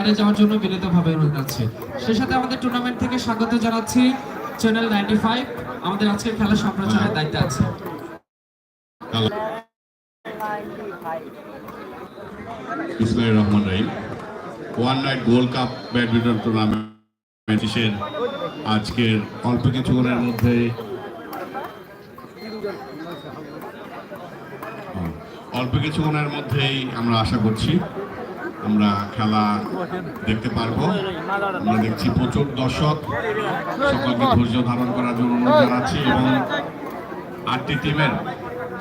বাইরে যাওয়ার জন্য বিনীতভাবে অনুরোধ আছে সেই সাথে আমাদের টুর্নামেন্ট থেকে স্বাগত জানাচ্ছি চ্যানেল নাইনটি ফাইভ আমাদের আজকের খেলা সম্প্রচারের দায়িত্বে আছে। Ismail Rahman Rahim. One night gold cup badminton tournament শেষের আজকের অল্প কিছুক্ষণের মধ্যে অল্প কিছুক্ষণের মধ্যেই আমরা আশা করছি আমরা খেলা দেখতে পারব। আমরা দেখছি প্রচুর দর্শক। সকলকে ধৈর্য ধারণ করার জন্য অনুরোধ জানাচ্ছি এবং আটটি টিমের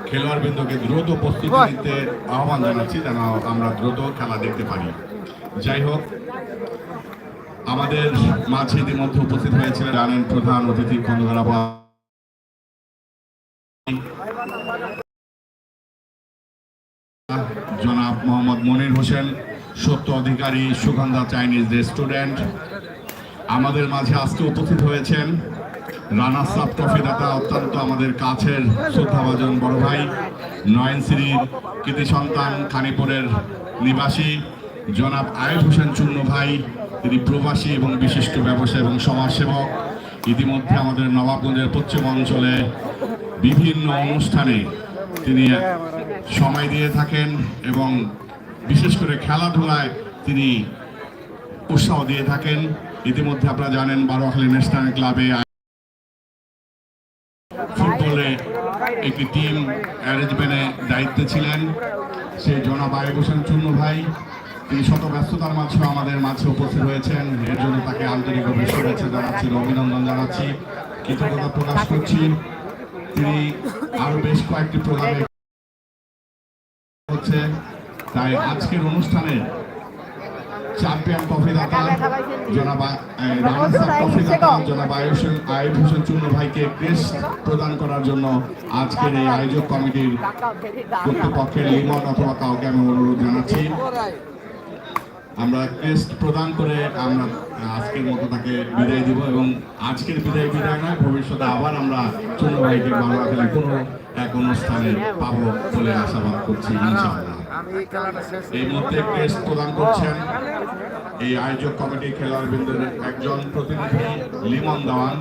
খেলোয়াড় বৃন্দকে দ্রুত প্রস্তুতি নিতে আহ্বান জানাচ্ছি যেন আমরা দ্রুত খেলা দেখতে পারি। যাই হোক, আমাদের মাঝে ইতিমধ্যে উপস্থিত হয়েছিলেন জানেন প্রধান অতিথি খন্দকার জনাব মোহাম্মদ মনির হোসেন। সত্য অধিকারী সুগন্ধা চাইনিজ রেস্টুরেন্ট আমাদের মাঝে আজকে উপস্থিত হয়েছেন রানা সাব ট্রফি দাতা অত্যন্ত আমাদের কাছের শ্রদ্ধাভাজন বড় ভাই নয়ন সিরির কৃতি সন্তান খানিপুরের নিবাসী, জনাব আয়েব হোসেন চূর্ণ ভাই, তিনি প্রবাসী এবং বিশিষ্ট ব্যবসায়ী এবং সমাজসেবক। ইতিমধ্যে আমাদের নবাবগঞ্জের পশ্চিম অঞ্চলে বিভিন্ন অনুষ্ঠানে তিনি সময় দিয়ে থাকেন এবং বিশেষ করে খেলাধুলায় তিনি উৎসাহ দিয়ে থাকেন। ইতিমধ্যে আপনারা জানেন বারোয়াখালী ন্যাশনাল ক্লাবে ফুটবলে একটি টিম অ্যারেঞ্জমেন্টে দায়িত্বে ছিলেন, সেই জনাব আয়েব হোসেন চূর্ণ ভাই। তিনি শত ব্যস্ততার মাঝেও আমাদের মাঝে উপস্থিত হয়েছেন। এর জন্য তাকে আন্তরিকভাবে শুভেচ্ছা জানাচ্ছি অভিনন্দন জানাচ্ছি। কৃতজ্ঞতা প্রকাশ করছি। তিনি আরও বেশ কয়েকটি প্রোগ্রামে হচ্ছে। তাই আজকের অনুষ্ঠানে চ্যাম্পিয়ন ট্রফি দাতা জনাব আহ, রানা সাব ট্রফি দাতা জনাব আয়ুষ আয়ুব হোসেন চূর্ণ ভাইকে ক্রেস্ট প্রদান করার জন্য আজকের এই আয়োজক কমিটির কর্তৃপক্ষের লিমন অথবা কাউকে আমি অনুরোধ জানাচ্ছি। আমরা ক্রেস্ট প্রদান করে আমরা আজকের মতো তাকে বিদায় দিব এবং আজকের বিদায় বিদায় নয় ভবিষ্যতে আবার আমরা চূর্ণ ভাইকে বাংলা খেলে কোনো এক অনুষ্ঠানে পাবো বলে আশাবাদ করছি ইনশাআল্লাহ। এই মুহূর্তে ক্রেস্ট প্রদান করছেন এই আয়োজক কমিটি খেলোয়াড়বৃন্দের একজন প্রতিনিধি লিমন দেওয়ান।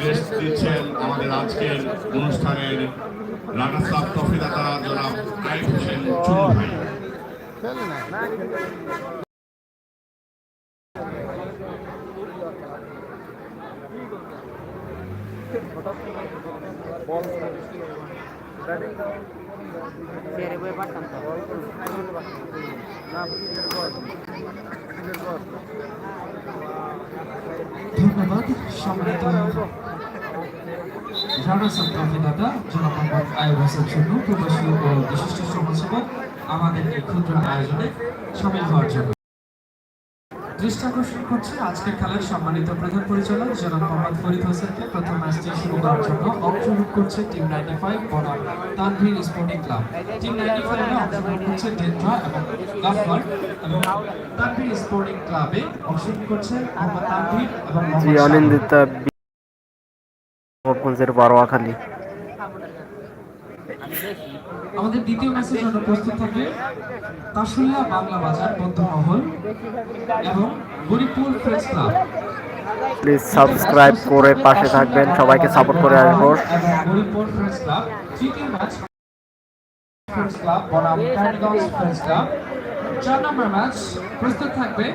ক্রেস্ট দিচ্ছেন আমাদের আজকের অনুষ্ঠানের রানা সাব ট্রফি দাতা জনাব আইব হোসেন চুনু ভাই। চেয়ারে বয়ে পারতাম তো। ধন্যবাদ, সম্মানিত সন্ত্রাফি দাদা, জনাব মোহাম্মদ আয়ুব বিশিষ্ট আমাদের এই ক্ষুদ্র আয়োজনে সামিল হওয়ার জন্য। দৃষ্টি আকর্ষণ করছে আজকের খেলার সম্মানিত প্রধান পরিচালক জনাব মোহাম্মদ ফরিদ হোসেনকে। প্রথম ম্যাচটি শুরু করার জন্য অংশগ্রহণ করছে টিম নাইনটি ফাইভ বনাম Tanvir sporting club. Team ninety ফাইভে অংশগ্রহণ করছে ডেন্ট্রা এবং গাফার এবং তানভীর স্পোর্টিং ক্লাবে অংশগ্রহণ করছে মোহাম্মদ তানভীর এবং মোহাম্মদ অনিন্দিতা বারোয়াখালী। আমাদের দ্বিতীয় ম্যাচের জন্য প্রস্তুত থাকবে তাসুল্লা বাংলা বাজার বন্ধুমহল এবং Garibpur press club please subscribe করে পাশে থাকবেন সবাইকে সাপোর্ট করে আসব এবং গরিবপুর প্রেস ক্লাব তৃতীয় ম্যাচ প্রেস ক্লাব বনাম টাইগার্স প্রেস ক্লাব চার নম্বর ম্যাচ প্রস্তুত থাকবে।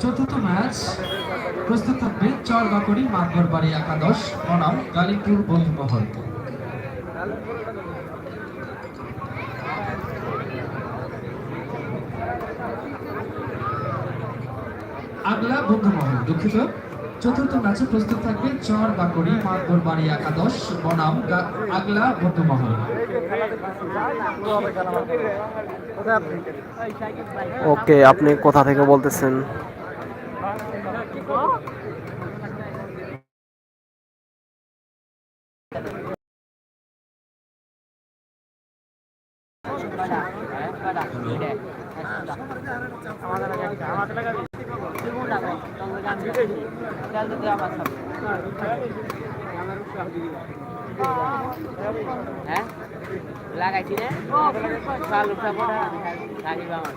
চতুর্থ ম্যাচ প্রস্তুত থাকবে চর বাকড়ি মাতবর বাড়ি একাদশ। বনাম গালিপুর বন্ধুমহল। আগলা বন্ধুমহল দুঃখিত। চতুর্থ ম্যাচে প্রস্তুত থাকবে চর বাকড়ি মাতবর বাড়ি একাদশ বনাম আগলা বন্ধুমহল ওকে আপনি কোথা থেকে বলতেছেন? হ্যাঁ লাগাইছি রে চাল উঠা পড়া থাকিব আমার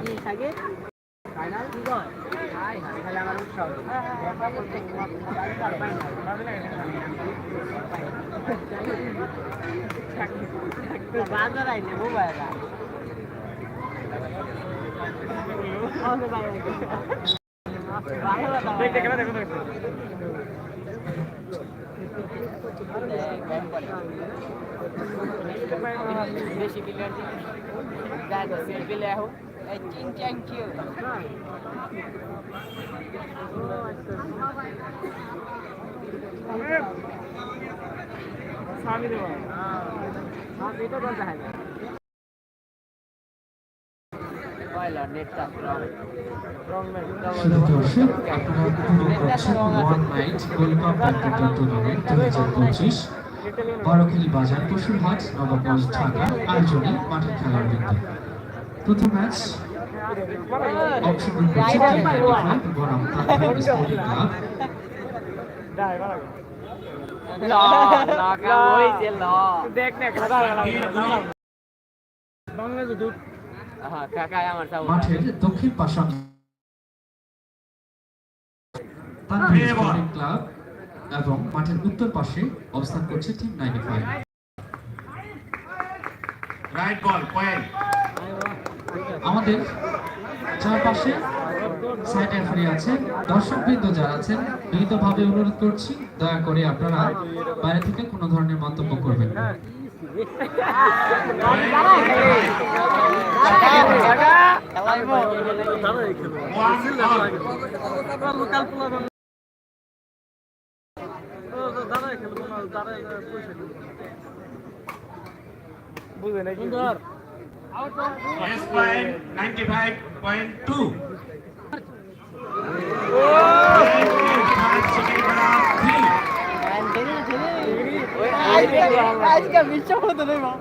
কি থাকে বাজার আইলে মোবাইল বেশি প্লেয়ার লে আহো এই চিং চ্যাং কিউ স্বামী দেব স্বামী তো বলতে হয় বড়খালি বাজার পশুরহাট নবাবগঞ্জ ঢাকা আয়োজনে মাঠে খেলার বিন্দু প্রথম ম্যাচ অংশগ্রহণ করছে বনাম তাৎক্ষণিক স্পোর্টিং ক্লাব দেখ না বাংলাদেশ মাঠের দক্ষিণ পাশাংশ তাৎক্ষণিক ক্লাব এবং মাঠের উত্তর পাশে অবস্থান করছে team ninety five. Right ball point আমাদের চারপাশে সাইড রেফারি আছেন দর্শকবৃন্দ যারা আছেন বিনীতভাবে অনুরোধ করছি দয়া করে আপনারা বাইরে থেকে কোনো ধরনের মন্তব্য করবেন না। Yes, point 95.2. আজকে বিশ্ব হতো না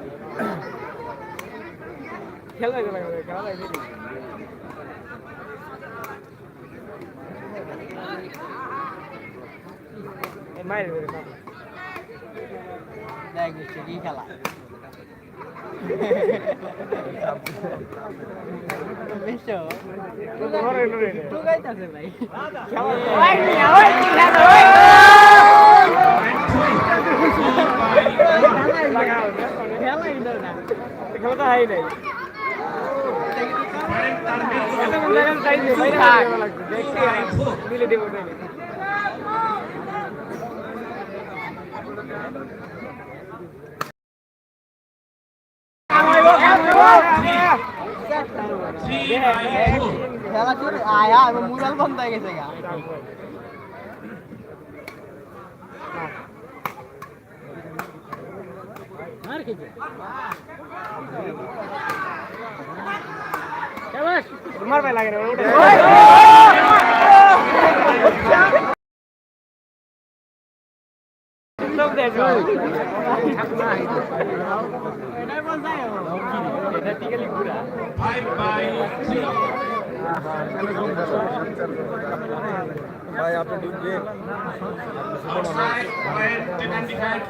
খেলা বিশ্ব কি খেলা। খেলাটা হাই নাই। দেবো খেলা শুরু আয়া এবং মুরাল বন্ধ হয়ে গেছে গা তোমার ভাই লাগে Five by three. Outside, point 95,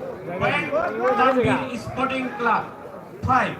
Bank Sporting Club. Five.